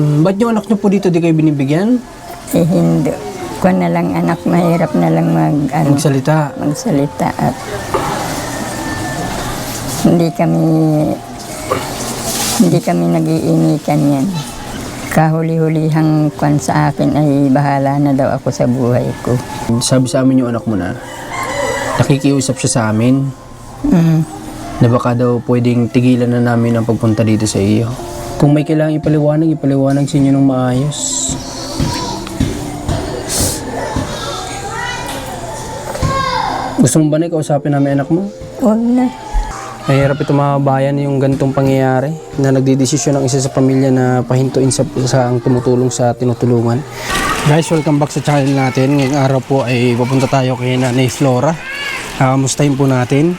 Hmm, Ba't yung anak niyo po dito di kayo binibigyan? Eh, hindi. Kung na lang anak, mahirap na lang mag, ano, Magsalita. magsalita at hindi kami hindi kami nag-iinikan yan. Kahuli-hulihang kwan sa akin ay bahala na daw ako sa buhay ko. Sabi sa amin yung anak mo na, nakikiusap siya sa amin Mm. na baka daw pwedeng tigilan na namin ang pagpunta dito sa iyo. Kung may kailangang ipaliwanag, ipaliwanag sa inyo ng maayos. Gusto mo ba na ikausapin namin anak mo? Huwag na. Mahirap ito mga bayan yung ganitong pangyayari na nagdidesisyon ng isa sa pamilya na pahintuin sa, sa ang tumutulong sa tinutulungan. Guys, welcome back sa channel natin. Ngayong araw po ay papunta tayo kay Nanay Flora. Kamustahin po natin.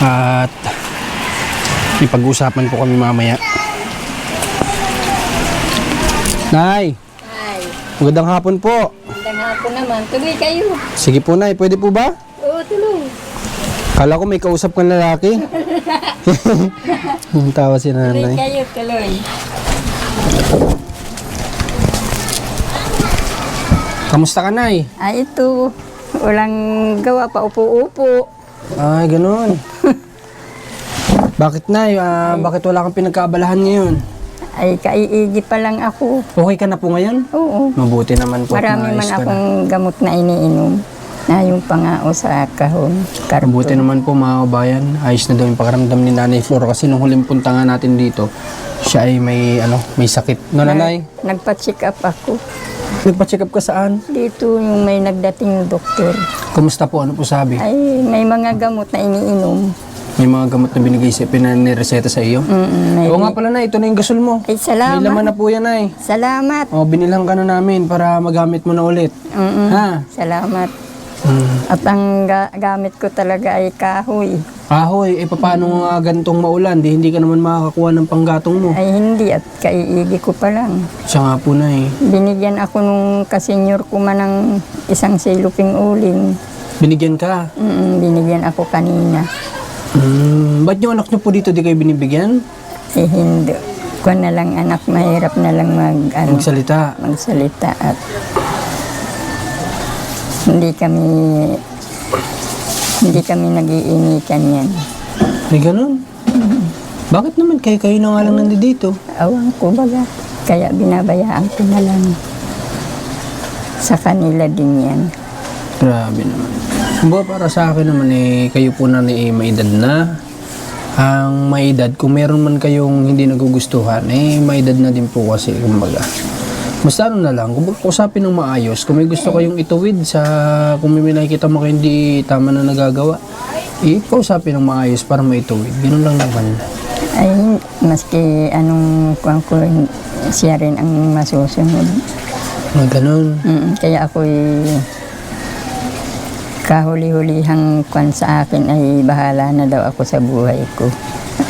At ipag-usapan po kami mamaya. Nay! Ay, Magandang hapon po. magandang hapon naman. Tuloy kayo. Sige po, Nay. Pwede po ba? Oo, tuloy. Kala ko may kausap kang lalaki. Yung tawa si Tuloy nanay. kayo, tuloy. Kamusta ka, Nay? Ay, ito. Walang gawa pa, upo-upo. Ay, ganun. bakit, Nay? Ah, bakit wala kang pinagkaabalahan ngayon? Ay, kaiigi pa lang ako. Okay ka na po ngayon? Oo. Mabuti naman po. Marami man ka na. akong gamot na iniinom na yung pangao sa kahon. Mabuti Karton. naman po mga kabayan. Ayos na daw yung pakiramdam ni Nanay Flora kasi nung huling punta nga natin dito, siya ay may ano, may sakit. No, Nanay? Nagpa-check up ako. Nagpa-check up ka saan? Dito yung may nagdating na doktor. Kumusta po? Ano po sabi? Ay, may mga gamot na iniinom. May mga gamot na binigay sa pinanireseta sa iyo? Mm-mm, may- Oo nga pala na, ito na yung gasol mo. Ay, May salamat. laman na po yan ay. Salamat. O, binilang ka na namin para magamit mo na ulit. Mm-mm. Ha? Salamat. Hmm. At ang ga- gamit ko talaga ay kahoy. Ahoy, eh paano nga gantong maulan? Di hindi ka naman makakakuha ng panggatong mo. Ay hindi at kaiigi ko pa lang. Siya nga po na eh. Binigyan ako nung kasenyor ko man ng isang siluping uling. Binigyan ka. Mm, binigyan ako kanina. Hmm, ba't yung anak niyo po dito di kayo binibigyan? Eh hindi. Kung na lang anak, mahirap na lang mag, ano, Magsalita. magsalita at hindi kami hindi kami nag-iinikan yan. May ganun. Bakit naman kayo-kayo na nga lang nandito? Awang ko baga. Kaya binabayaan ko na lang. Sa kanila din yan. Grabe naman. Kumbaga para sa akin naman eh, kayo po na ni eh, may edad na. Ang may edad, kung meron man kayong hindi nagugustuhan, eh may edad na din po kasi, kumbaga. Basta ano na lang, kung usapin ng maayos, kung may gusto kayong ituwid sa, kung may nakikita mo kayo hindi tama na nagagawa, eh, kausapin ng maayos para maituwid. Ganun lang naman. Ay, maski anong kuwan ko, siya rin ang masusunod. Mga ganun. Mm, kaya ako'y kahuli-hulihang kwan sa akin ay bahala na daw ako sa buhay ko.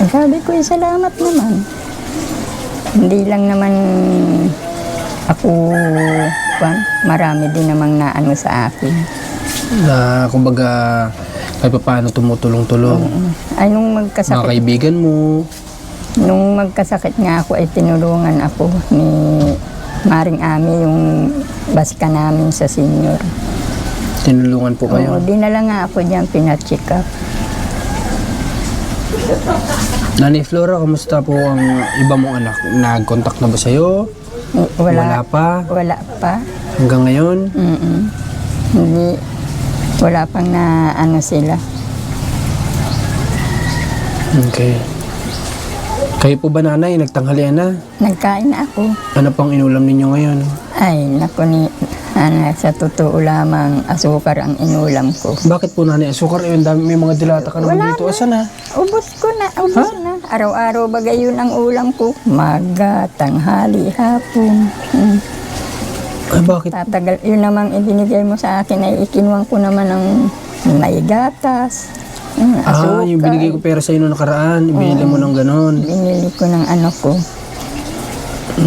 Sabi ko, "Eh, salamat naman. Hindi lang naman ako, kwan, marami din namang naano sa akin. Na, kumbaga, kahit pa paano tumutulong-tulong. Ay, nung Mga magkasakit, kaibigan mo, nung magkasakit nga ako ay tinulungan ako ni Maring Ami yung baska namin sa senior. Tinulungan po kayo. Oo, dinala nga ako diyan pina-check up. Nanay Flora, kamusta po ang iba mong anak? Nag-contact na ba sa'yo? Wala Wala, pa? wala pa. Hanggang ngayon? Mm-mm. Hindi, wala pang na ano sila. Okay. Kayo po ba nanay, nagtanghalian na? Nagkain na ako. Ano pang inulam ninyo ngayon? Ay, naku ni, ano, sa totoo lamang, asukar ang inulam ko. Bakit po nanay, asukar yun, dami, may mga dilata ka naman dito. Asan na? Ubus ko na, ubus na. Araw-araw bagay yun ang ulam ko. Maga, tanghali, hapon. Hmm. Ay, bakit? Tatagal, yun namang ibinigay mo sa akin ay ikinuwang ko naman ng may gatas, mm, Ah, yung binigay ko pera sa'yo noong nakaraan, ibinili mo ng ganon. Binili ko ng ano ko.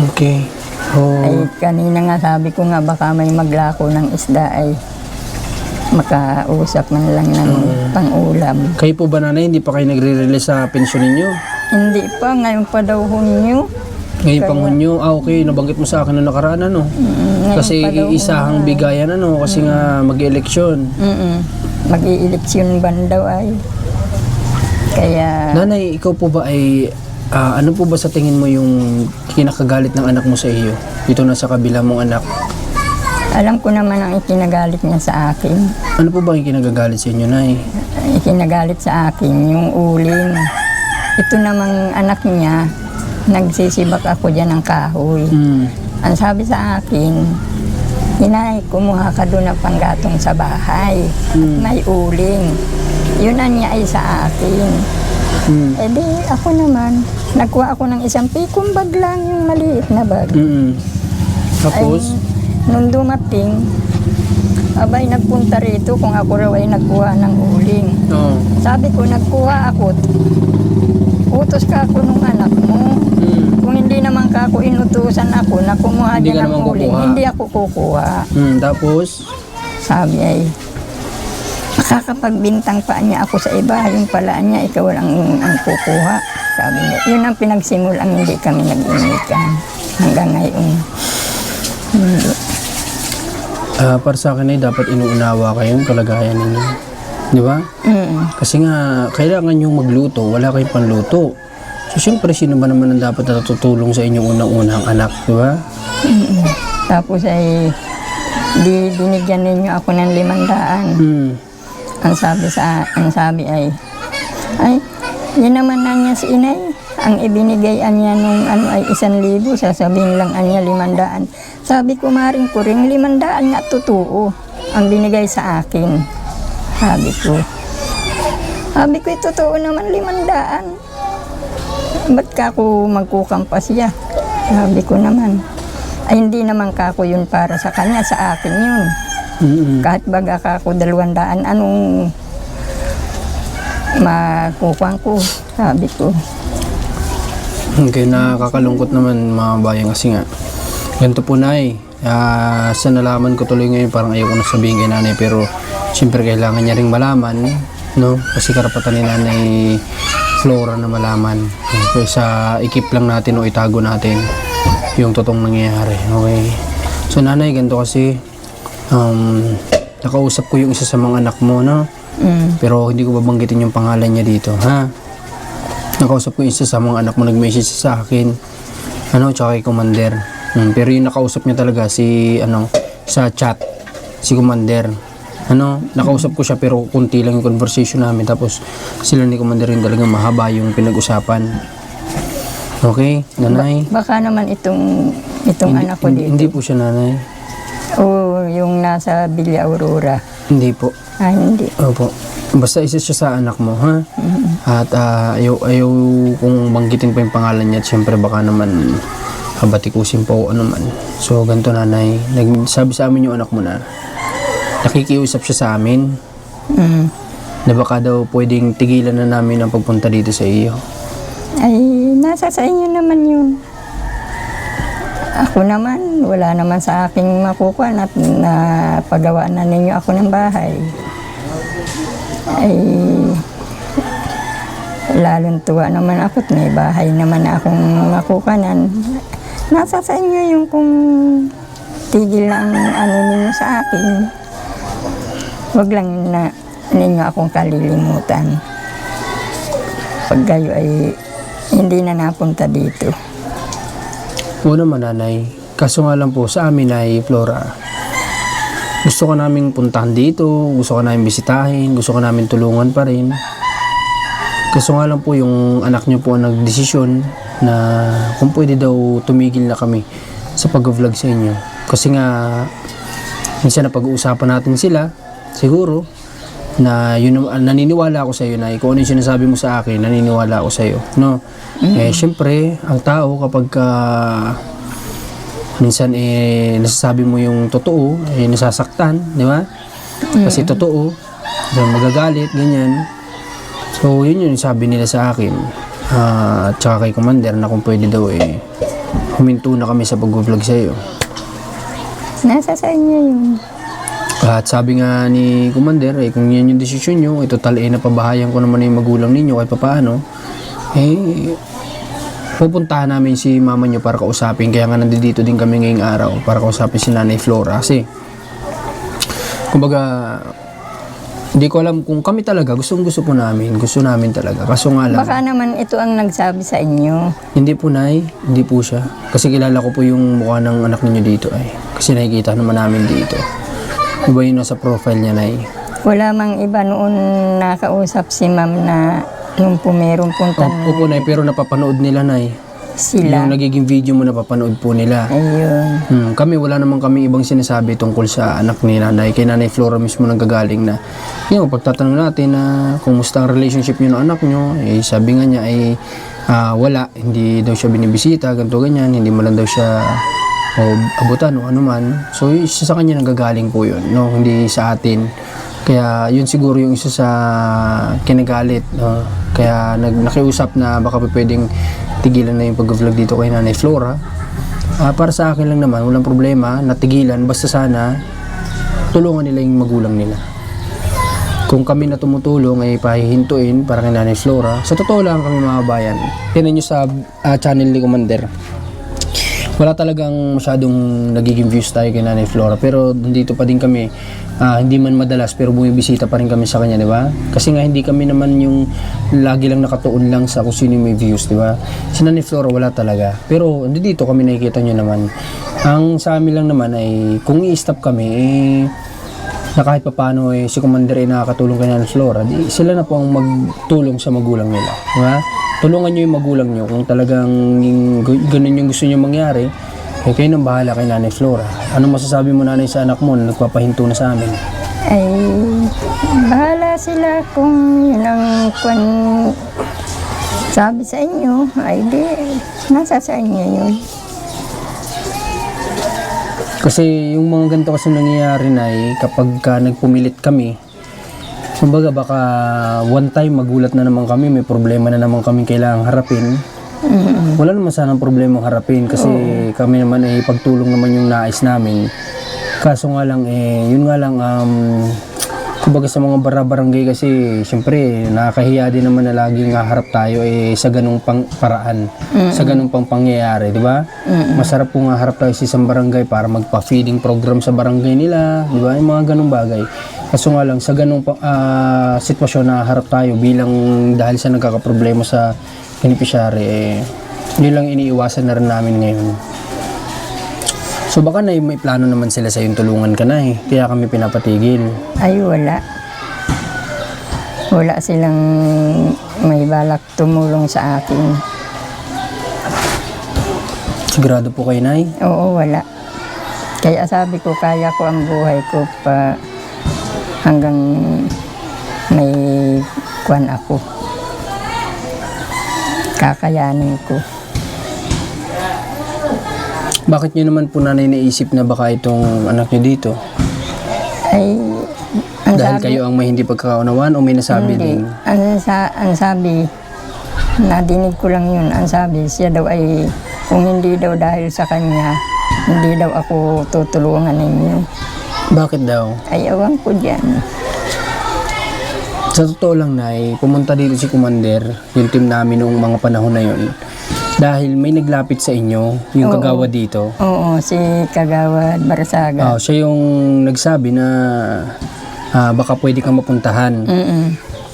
Okay. Oh, Ay, kanina nga sabi ko nga baka may maglako ng isda ay makausap man lang ng pang-ulam. kayo po ba nanay, hindi pa kayo nagre-release sa pensyon ninyo? Hindi pa, ngayon pa daw hunyo. Ngayon Kaya- panghon nyo, ah okay, nabanggit mo sa akin na nakaraan ano. ngayon Kasi iisahang bigayan ano, kasi nga mag-eleksyon. Mm-mm. Mag-ieleksyon ban daw ay. Kaya, Nanay, ikaw po ba ay, ah, ano po ba sa tingin mo yung kinakagalit ng anak mo sa iyo? Dito na sa kabila mong anak. alam ko naman ang ikinagalit niya sa akin. Ano po ba yung kinagagalit sa inyo, Nay? Ikinagalit sa akin yung uling. Ito namang anak niya, nagsisibak ako dyan ng kahoy. Hmm. Ang sabi sa akin, Hinay, kumuha ka doon ng panggatong sa bahay. Hmm. May uling. Yun ang niya ay sa akin. Hmm. Eh di, ako naman, nagkuha ako ng isang pikong bag lang, yung maliit na bag. Mm. Tapos, Ay, nung dumating, abay nagpunta rito kung ako raw ay nagkuha ng uling. oh. Sabi ko, nagkuha ako. Utos ka ako nung anak mo. Hmm. Kung hindi naman ka ako inutusan ako na kumuha Hindi ka ng uling, kukuha. hindi ako kukuha. Hmm. Tapos, Sabi ay, nakakapagbintang pa niya ako sa iba, yung pala niya, ikaw lang ang kukuha. Sabi niya, yun ang pinagsimulang hindi kami nag-inikan hanggang ngayon. Hindi. ah, para sa akin ay dapat inuunawa kayo yung kalagayan ninyo. Di ba? Mm. Kasi nga, kailangan yung magluto, wala kayong panluto. So, siyempre, sino ba naman ang dapat na tutulong sa inyong unang-unang anak, di ba? Mm. Tapos ay, di binigyan ninyo ako ng limandaan. Hmm. Ang sabi sa ang sabi ay ay yun naman na niya si inay. Ang ibinigay niya nung ano ay isang libo sasabihin lang niya limandaan. Sabi ko maring ko rin limandaan nga totoo ang binigay sa akin. Sabi ko sabi ko totoo naman limandaan. Ba't ka ako magkukampas siya? Sabi ko naman ay hindi naman kako yun para sa kanya sa akin yun Mm-mm. kahit baga ka ako dalawang daan, anong makukuha ko, sabi ko. Okay, nakakalungkot naman mga bayan kasi nga. Ganito po nay. Ah, sa nalaman ko tuloy ngayon parang ayoko na sabihin kay nanay pero siyempre kailangan niya ring malaman no kasi karapatan ni nanay Flora na malaman okay, sa ikip lang natin o itago natin yung totoong nangyayari okay so nanay ganito kasi um, nakausap ko yung isa sa mga anak mo no Mm. pero hindi ko babanggitin yung pangalan niya dito, ha? Nakausap ko yung isa sa mga anak mo nag-message sa akin. Ano, tsaka kay Commander. Hmm, pero yung nakausap niya talaga si, ano, sa chat, si Commander. Ano, nakausap ko siya pero kunti lang yung conversation namin. Tapos sila ni Commander rin talaga mahaba yung pinag-usapan. Okay, nanay? Baka naman itong, itong anak ko hindi, dito. hindi po siya nanay. O yung nasa Villa Aurora. Hindi po. Ah, hindi. Opo. Basta isa siya sa anak mo, ha? At ah, ayaw, ayaw kung banggitin pa yung pangalan niya at syempre baka naman kabatikusin po o ano man. So, ganito nanay. Nagsabi sa amin yung anak mo na nakikiusap siya sa amin Mm. na baka daw pwedeng tigilan na namin ang pagpunta dito sa iyo. Ay, nasa sa inyo naman yun. Ako naman, wala naman sa aking makukuha at na pagawa na ninyo ako ng bahay. Ay, lalong tuwa naman ako at may bahay naman na akong makukanan. Nasa sa inyo yung kung tigil na ang ano ninyo sa akin. Huwag lang na ninyo akong kalilimutan. Pag kayo ay hindi na napunta dito. Oo naman nanay. Kaso nga lang po sa amin ay Flora. Gusto ko naming puntahan dito, gusto ko namin bisitahin, gusto ko namin tulungan pa rin. Kaso nga lang po yung anak niyo po ang nagdesisyon na kung pwede daw tumigil na kami sa pag-vlog sa inyo. Kasi nga, minsan na pag-uusapan natin sila, siguro, na yun ang- naniniwala ako sa iyo na kung ano yung sinasabi mo sa akin, naniniwala ako sa iyo. No? Eh, syempre, ang tao kapag ka minsan eh nasasabi mo yung totoo, eh nasasaktan, di ba? Kasi totoo, so, magagalit, ganyan. So, yun yung sabi nila sa akin. Ah, at saka kay Commander na kung pwede daw eh huminto na kami sa pag-vlog sa iyo. Nasa sa inyo yun. At sabi nga ni Commander, eh, kung yan yung desisyon nyo, eh, total eh, napabahayan ko naman yung magulang ninyo kahit papaano, eh, pupuntahan namin si mama nyo para kausapin. Kaya nga nandito din kami ngayong araw para kausapin si Nanay Flora. Kasi, kumbaga, hindi ko alam kung kami talaga, gustong gusto po namin, gusto namin talaga. Kaso nga lang, Baka naman ito ang nagsabi sa inyo. hindi po nay, hindi po siya. Kasi kilala ko po yung mukha ng anak ninyo dito ay. Kasi nakikita naman namin dito. Iba yung nasa profile niya nay. Wala mang iba noon nakausap si ma'am na nung pumerong punta Oh, opo nay, pero napapanood nila nay. sila. Yung nagiging video mo napapanood po nila. Ayun. Hmm, kami wala naman kami ibang sinasabi tungkol sa anak ni nanay. Kay nanay Flora mismo nang gagaling na yun, pagtatanong natin na kumusta ang relationship niyo ng anak niyo, eh sabi nga niya ay ah, wala, hindi daw siya binibisita, ganito ganyan, hindi mo lang daw siya o abutan o ano man. So isa sa kanya nanggagaling po yun, no? hindi sa atin. Kaya yun siguro yung isa sa kinagalit. No? Kaya nag, nakiusap na baka pwedeng tigilan na yung pag-vlog dito kay Nanay Flora. Ah, para sa akin lang naman, walang problema, natigilan, basta sana tulungan nila yung magulang nila. Kung kami na tumutulong ay pahihintuin para kay Nanay Flora, sa totoo lang kami mga bayan. Tinan nyo sa ah, channel ni Commander. Wala talagang masyadong nagiging views tayo kay Nanay Flora. Pero nandito pa din kami. Ah, hindi man madalas pero bumibisita pa rin kami sa kanya di ba? Kasi nga hindi kami naman yung lagi lang nakatuon lang sa kung sino may views di ba? Si Nanay Flora wala talaga. Pero nandito kami nakikita nyo naman. Ang sa amin lang naman ay kung i-stop kami eh, na kahit papano eh, si Commander ay nakakatulong kay Nanay Flora, di sila na po ang magtulong sa magulang nila. Di ba? Tulungan nyo yung magulang nyo kung talagang yung, ganun yung gusto nyo mangyari, eh kayo nang bahala kay Nanay Flora. Ano masasabi mo nanay sa anak mo na nagpapahinto na sa amin? Ay, bahala sila kung yun ang kwan sabi sa inyo. Ay, di, nasa sa inyo yun. Kasi yung mga ganito kasi nangyayari na eh, kapag ka nagpumilit kami, kumbaga baka one time magulat na naman kami, may problema na naman kami kailangang harapin. Wala naman sanang problema harapin kasi kami naman ay pagtulong naman yung nais namin. Kaso nga lang eh, yun nga lang um, kumbaga sa mga bara-barangay kasi syempre nakakahiya din naman na laging haharap tayo eh sa ganung pang paraan, sa ganung pang pangyayari, di ba? Masarap po nga harap tayo sa isang barangay para magpa-feeding program sa barangay nila, di ba? Yung mga ganung bagay. Kaso nga lang sa ganung pa- ah, sitwasyon na harap tayo bilang dahil sa nagkakaproblema sa beneficiary, eh, yun lang iniiwasan na rin namin ngayon. So baka na may plano naman sila sa yung tulungan ka na eh. Kaya kami pinapatigil. Ay, wala. Wala silang may balak tumulong sa akin. Sigurado po kayo, Nay. Oo, wala. Kaya sabi ko, kaya ko ang buhay ko pa hanggang may kwan ako. Kakayanin ko. Bakit nyo naman po nanay naisip na baka itong anak nyo dito? Ay, ang Dahil sabi, kayo ang may hindi pagkakaunawaan o may nasabi hindi. din? Ang, sa, ang sabi, nadinig ko lang yun. Ang sabi, siya daw ay, kung hindi daw dahil sa kanya, hindi daw ako tutulungan ninyo. Bakit daw? Ay, awan ko dyan. Sa totoo lang, Nay, pumunta dito si Commander, yung team namin noong mga panahon na yon. Dahil may naglapit sa inyo, yung Oo. kagawa dito. Oo, si Kagawad Barsaga. Ah, siya yung nagsabi na ah, baka pwede kang mapuntahan. Mm-mm.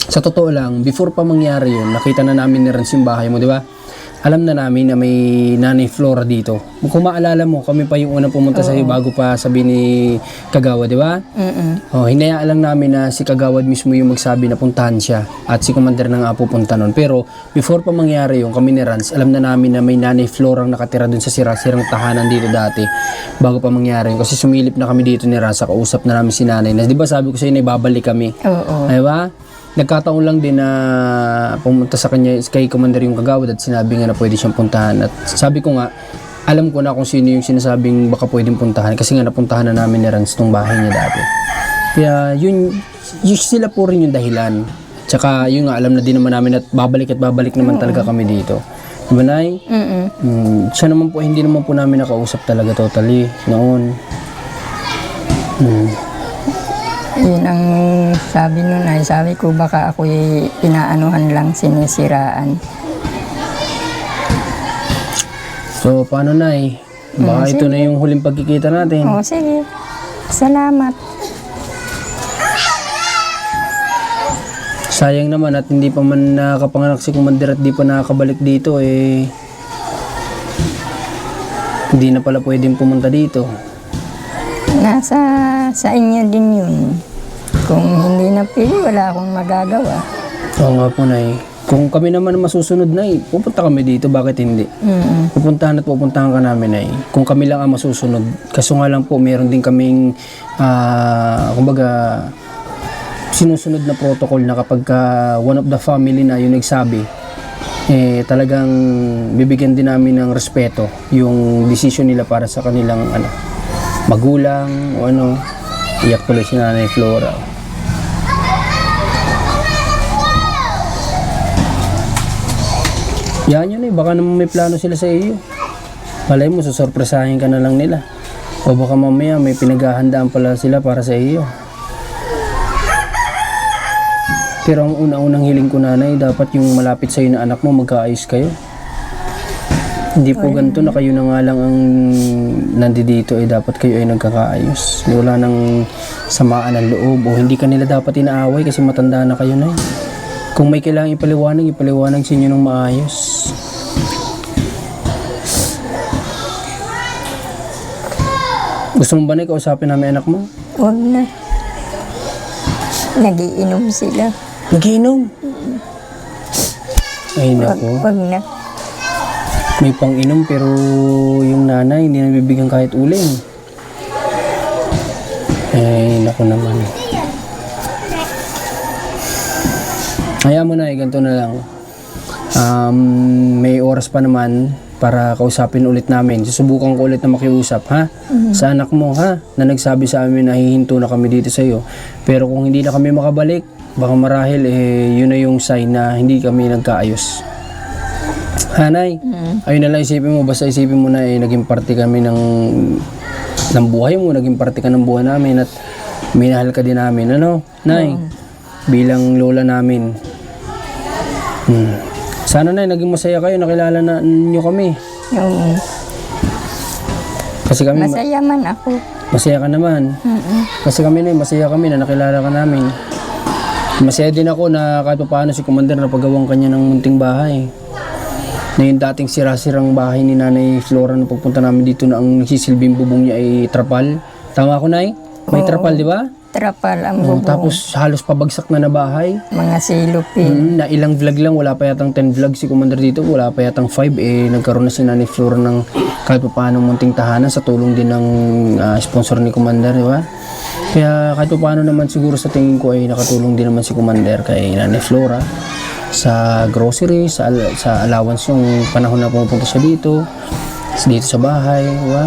Sa totoo lang, before pa mangyari yun, nakita na namin ni Rans yung bahay mo, di ba? Alam na namin na may nanay Flora dito. Kung maalala mo, kami pa yung unang pumunta sa iyo bago pa sabi ni Kagawa, di ba? Mm-mm. Oh, hinayaan lang namin na si Kagawad mismo yung magsabi na puntahan siya at si Commander na nga pupunta nun. Pero before pa mangyari yung kami ni Rans, alam na namin na may nanay Flora ang nakatira dun sa sira-sirang tahanan dito dati bago pa mangyari yun. Kasi sumilip na kami dito ni Rans, kausap na namin si nanay. Na, di ba sabi ko sa inyo, ibabalik kami. Oo. Di ba? Nagkataon lang din na pumunta sa kanya kay Commander yung kagawad at sinabi nga na pwede siyang puntahan. At sabi ko nga, alam ko na kung sino yung sinasabing baka pwedeng puntahan kasi nga napuntahan na namin ni Rans tong bahay niya dati. Kaya yun, yun sila po rin yung dahilan. Tsaka yun nga, alam na din naman namin at babalik at babalik naman talaga kami dito. Diba, Nay? Mm-mm. Mm, siya naman po, hindi naman po namin nakausap talaga totally noon. Mm. Yun ang sabi nun ay, sabi ko baka ako pinaanuhan lang, sinisiraan. So, paano na eh? Baka ito na yung huling pagkikita natin. Oo, sige. Salamat. Sayang naman at hindi pa man nakapanganak si Commander at di pa nakakabalik dito eh. Hindi na pala pwedeng pumunta dito. Nasa sa inyo din yun. Kung hindi na pili, wala akong magagawa. Oo nga po, Nay. Kung kami naman masusunod, Nay, pupunta kami dito. Bakit hindi? Mm. Pupuntahan at pupuntahan ka namin, Nay. Kung kami lang ang masusunod. Kaso nga lang po, meron din kaming, ah, kumbaga, sinusunod na protocol na kapag ka one of the family na yung nagsabi, eh talagang bibigyan din namin ng respeto yung decision nila para sa kanilang ano, magulang o ano. Iyak tuloy si Nanay Flora. Yan yun eh, baka naman may plano sila sa iyo. Malay mo, susurpresahin ka na lang nila. O baka mamaya may pinaghahandaan pala sila para sa iyo. Pero ang una-unang hiling ko nanay, dapat yung malapit sa'yo na anak mo, magkaayos kayo. Hindi po ganito na kayo na nga lang ang nandito eh dapat kayo ay nagkakaayos. Wala nang samaan ng loob o hindi kanila dapat inaaway kasi matanda na kayo na eh. Kung may kailangang ipaliwanag, ipaliwanag sa inyo ng maayos. Gusto mo ba na ikausapin namin anak mo? Huwag na. Nagiinom sila. Nagiinom. Ay Wag, nako. wag na. May pang-inom pero yung nanay hindi nabibigyan kahit uling. Ay nako naman. Hayaan mo na eh, ganito na lang. Um, may oras pa naman para kausapin ulit namin. Susubukan ko ulit na makiusap, ha? Sa anak mo, ha? Na nagsabi sa amin na hihinto na kami dito sa iyo. Pero kung hindi na kami makabalik, baka marahil, eh, yun na yung sign na hindi kami nagkaayos. Hanay, ayun na lang isipin mo, basta isipin mo na eh, naging parte kami ng, ng buhay mo, naging parte ka ng buhay namin at minahal ka din namin, ano? Nay, bilang lola namin. Hmm. Sana na naging masaya kayo, nakilala na ninyo kami. Oo. Kasi kami, Masaya man ako. masaya ka naman. Mm-mm. Kasi kami na, masaya kami na nakilala ka namin. Masaya din ako na kahit pa paano si Commander na pagawang kanya ng munting bahay. Na yung dating sira-sirang bahay ni Nanay Flora na pagpunta namin dito na ang nagsisilbing bubong niya ay trapal. Tama ko, Nay? May Oo. trapal, di ba? Trapal ang Oh, bubong. tapos halos pabagsak na na bahay. Mga silupin. Mm, na ilang vlog lang, wala pa yatang 10 vlog si Commander dito, wala pa yatang 5 eh nagkaroon na si Nanay Flora ng kahit pa paano munting tahanan sa tulong din ng ah, sponsor ni Commander, di ba? Kaya kahit pa paano naman siguro sa tingin ko ay nakatulong din naman si Commander kay Nanay Flora sa grocery, sa, al- sa allowance yung panahon na pumupunta siya dito, dito sa bahay, di ba?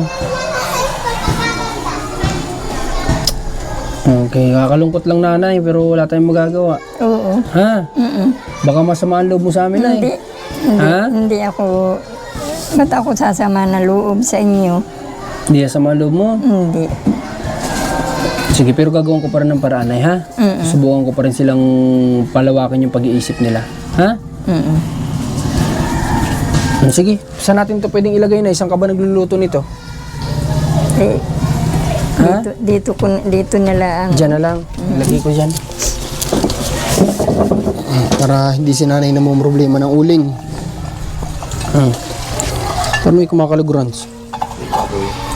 Okay, kakalungkot lang nanay pero wala tayong magagawa. Oo. Ha? Mm-mm. Baka masama ang loob mo sa amin. Hindi. Hindi, Ha? hindi ako... Ba't ako sasama na loob sa inyo? Hindi sama ang loob mo. Hindi. Sige, pero gagawin ko pa rin ng paraan ay ha? Mm-mm. Subukan ko pa rin silang palawakin yung pag-iisip nila. Ha? Mm-mm. Sige, saan natin to pwedeng ilagay na? Isang ka ba nagluluto nito? Eh? Dito, dito, ko, dito na lang. Diyan na lang. Ilagay ko dyan. Hmm, Para hindi si nanay na problema ng uling. Hmm. Pero may kumakalugurans.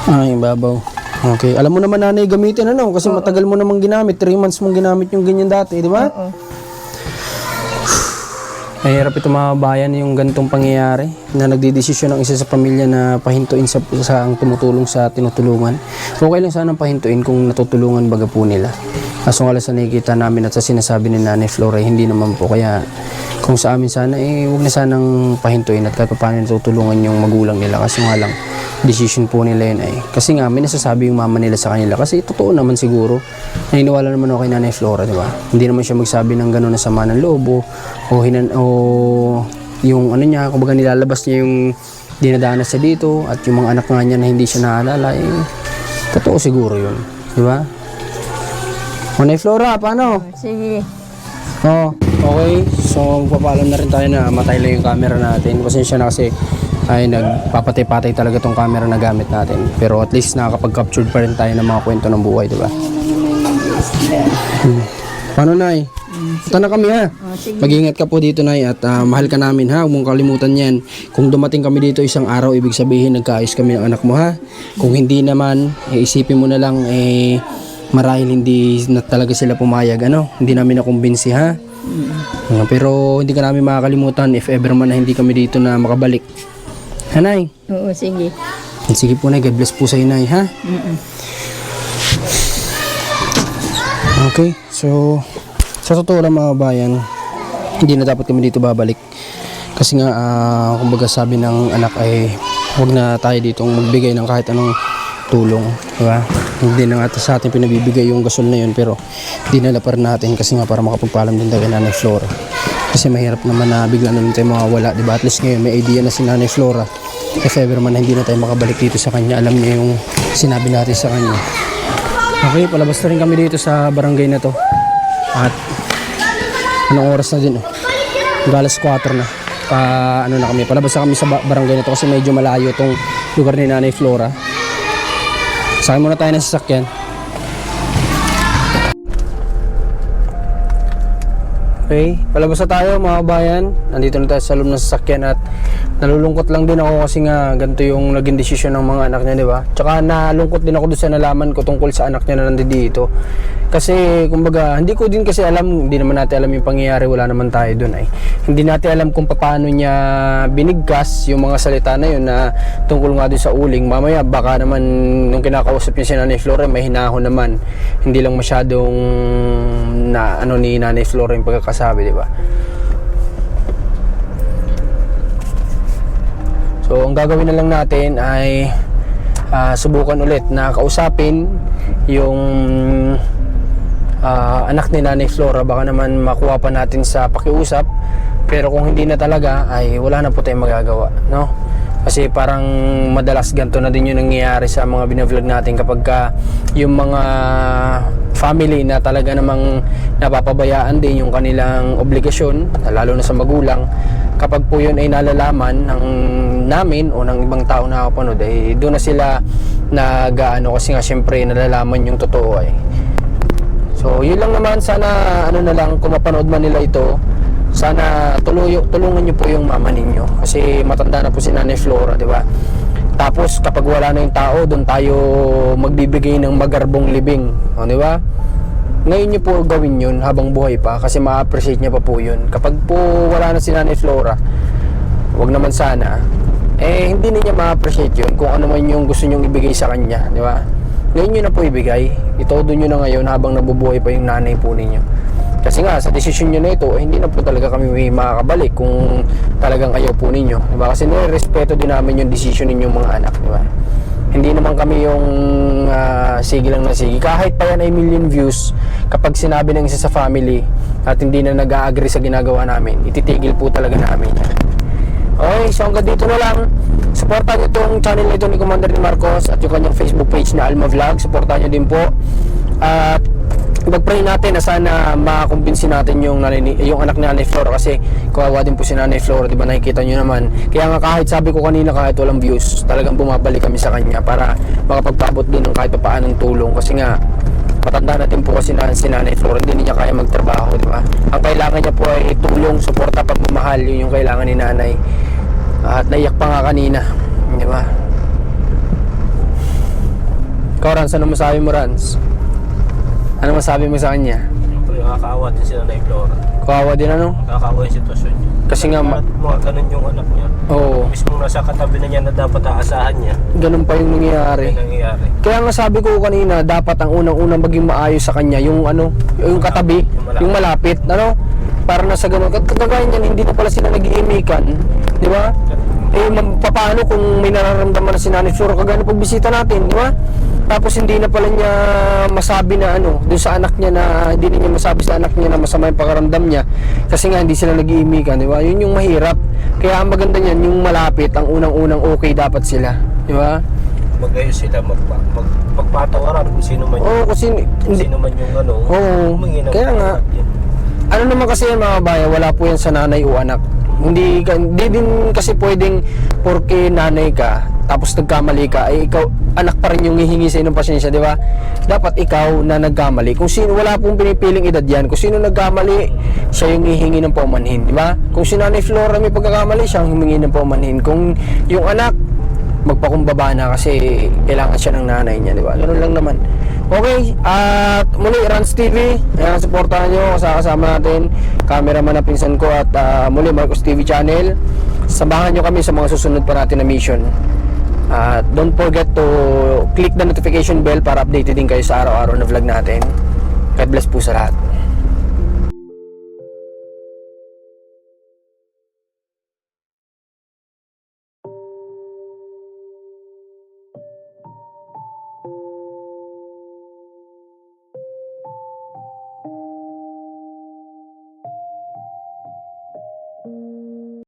Ay, babaw. Okay. Alam mo naman nanay gamitin ano kasi matagal mo namang ginamit. 3 months mong ginamit yung ganyan dati, di ba? Oo. Mahirap ito mga bayan yung gantong pangyayari na nagdidesisyon ng isa sa pamilya na pahintuin sa, sa ang tumutulong sa tinutulungan. Okay lang sanang pahintuin kung natutulungan baga po nila. Kaso nga sa nakikita namin at sa sinasabi ni Nanay Flora, eh, hindi naman po. Kaya kung sa amin sana, eh huwag na sanang pahintuin at kahit pa paano natutulungan yung magulang nila. Kasi nga lang, decision po nila yun ay. Kasi nga, may nasasabi yung mama nila sa kanila. Kasi totoo naman siguro. Naniniwala naman ako kay Nanay Flora, di ba? Hindi naman siya magsabi ng gano'n na sama ng loob o, o, hinan, o yung ano niya, kumbaga nilalabas niya yung dinadanas siya dito at yung mga anak nga niya na hindi siya naalala, eh, totoo siguro yun. Di ba? Nanay Flora, paano? Sige. Oh, okay. So, magpapaalam na rin tayo na matay lang yung camera natin. Pasensya na kasi ay nagpapatay-patay talaga tong camera na gamit natin. Pero at least nakakapag-capture pa rin tayo ng mga kwento ng buhay, di ba? Hmm. Paano, Nay? Punta na kami ha. Mag-ingat ka po dito, Nay, at ah, mahal ka namin ha. Huwag mong kalimutan yan. Kung dumating kami dito isang araw, ibig sabihin nagkaayos kami ng anak mo ha. Kung hindi naman, eh, isipin mo na lang, eh, marahil hindi na talaga sila pumayag, ano? Hindi namin nakumbinsi ha. Ah, pero hindi ka namin makakalimutan if ever man na hindi kami dito na makabalik. Hanay. Oo, sige. Sige po, Nay. God bless po sa inay, ha? Mm-mm. Okay, so sa totoo lang mga bayan, hindi na dapat kami dito babalik. Kasi nga, ah, kumbaga sabi ng anak ay huwag na tayo dito magbigay ng kahit anong tulong. Diba? Hindi na nga sa atin pinabibigay yung gasol na yun pero pa rin natin kasi nga para makapagpaalam din tayo Nanay Flora. Kasi mahirap naman na bigla na lang tayo mawawala. Diba? At least ngayon may idea na si Nanay Flora. If ever man hindi na tayo makabalik dito sa kanya, alam niya yung sinabi natin sa kanya. Okay, palabas na rin kami dito sa barangay na to. At anong oras na din? Oh? Galas 4 na. Pa, ano na kami, palabas na kami sa ba- barangay na to kasi medyo malayo tong lugar ni Nanay Flora. Sakay muna tayo ng sasakyan. Okay, palabas na tayo mga bayan. Nandito na tayo sa loob ng sasakyan at nalulungkot lang din ako kasi nga ganito yung naging desisyon ng mga anak niya, di ba? Tsaka nalungkot din ako doon sa nalaman ko tungkol sa anak niya na nandito dito. Kasi, kumbaga, hindi ko din kasi alam, hindi naman natin alam yung pangyayari, wala naman tayo doon ay. Hindi natin alam kung paano niya binigkas yung mga salita na yun na tungkol nga doon sa uling. Mamaya, baka naman nung kinakausap niya si Nanay Flora, may hinahon naman. Hindi lang masyadong na ano ni Nanay Flora yung pagkakasabi, di ba? So, ang gagawin na lang natin ay ah, subukan ulit na kausapin yung ah, anak ni Nanay Flora. Baka naman makuha pa natin sa pakiusap. Pero kung hindi na talaga, ay wala na po tayong magagawa. No? Kasi parang madalas ganito na din yung nangyayari sa mga binavlog natin kapag ka yung mga family na talaga namang napapabayaan din yung kanilang obligasyon, lalo na sa magulang, kapag po yun ay nalalaman ng namin o ng ibang tao na nakapanood, ay doon na sila nag-ano kasi nga syempre nalalaman yung totoo ay. So, yun lang naman sana ano na lang kung mapanood man nila ito, sana tuloy, tulungan niyo po yung mama ninyo kasi matanda na po si Nanay Flora, di ba? Tapos kapag wala na yung tao, doon tayo magbibigay ng magarbong libing, o, di ba? Ngayon niyo po gawin yun habang buhay pa kasi ma-appreciate niya pa po yun. Kapag po wala na si Nanay Flora, wag naman sana, eh hindi niya ma-appreciate yun kung ano man yung gusto niyong ibigay sa kanya, di ba? Ngayon nyo na po ibigay, itodo nyo na ngayon habang nabubuhay pa yung nanay po ninyo. Kasi nga, sa desisyon nyo na ito, eh, hindi na po talaga kami may makakabalik kung talagang ayaw po ninyo. Di ba? Kasi nire-respeto din namin yung desisyon ninyong mga anak, di ba? Hindi naman kami yung ah, sige lang na sige. Kahit pa yan ay million views, kapag sinabi ng isa sa family at hindi na nag-agree sa ginagawa namin, ititigil po talaga namin yan. Okay, so hanggang dito na lang. Supportan nyo itong channel nito ni Commander ni Marcos at yung kanyang Facebook page na Alma Vlog. Supportan nyo din po. At pag-pray natin na sana makakumbinsi natin yung, nanay, yung anak ni Nanay Flora kasi kawawa din po si Nanay Flora, di ba nakikita nyo naman. Kaya nga kahit sabi ko kanina kahit walang views, talagang bumabalik kami sa kanya para makapagpabot din ng kahit pa paanong tulong kasi nga matanda natin po kasi na si Nanay Flora, hindi niya kaya magtrabaho, di ba? Ang kailangan niya po ay tulong, suporta, pagmamahal, yun yung kailangan ni Nanay. At naiyak pa nga kanina, di ba? Ikaw, Rans, ano masabi mo, Rans? Ano masabi mo sa kanya? Siyempre, nakakaawa din sila na Flora. Kawawa din ano? Nakakaawa yung sitwasyon niya. Kasi nga, ma- At mga ganun yung anak niya. oo, Mismo nasa katabi na niya na dapat aasahan niya. ganun pa yung nangyayari. Ay nangyayari. Kaya nga sabi ko kanina, dapat ang unang-unang maging maayos sa kanya, yung ano, yung katabi, yung malapit, ano? Para na sa ganun. Kat- Kagaya niyan, hindi na pala sila nag-iimikan, di ba? Eh, paano kung may nararamdaman na si Nanay Flora kagaya ng pagbisita natin, di ba? Tapos hindi na pala niya masabi na ano, doon sa anak niya na hindi na niya masabi sa anak niya na masama yung pakaramdam niya kasi nga hindi sila nag-iimikan, di ba? Yun yung mahirap. Kaya ang maganda niyan, yung malapit, ang unang-unang okay dapat sila, di ba? Magayos sila, magpa, mag, magpatawaran kung sino man Oo, yung, kasi kung hindi, sino man yung ano. Oo, ng kaya nga. ano naman kasi yan mga bayan, wala po yan sa nanay o anak. Hindi, hindi din kasi pwedeng porke nanay ka, tapos nagkamali ka, ay ikaw, anak pa rin yung hihingi sa ng pasensya, di ba? Dapat ikaw na nagkamali. Kung sino, wala pong pinipiling edad yan. Kung sino nagkamali, siya yung hihingi ng paumanhin, di ba? Kung si Nanay Flora may pagkakamali, siya ang humingi ng paumanhin. Kung yung anak, magpakumbaba na kasi kailangan siya ng nanay niya, di ba? Ganun lang naman. Okay, at muli, Rans TV, ayan, supportahan nyo, kasama natin, cameraman na pinsan ko, at ah, muli, Marcos TV channel. Samahan nyo kami sa mga susunod pa natin na mission. At don't forget to click the notification bell para updated din kayo sa araw-araw na vlog natin. God bless po sa lahat.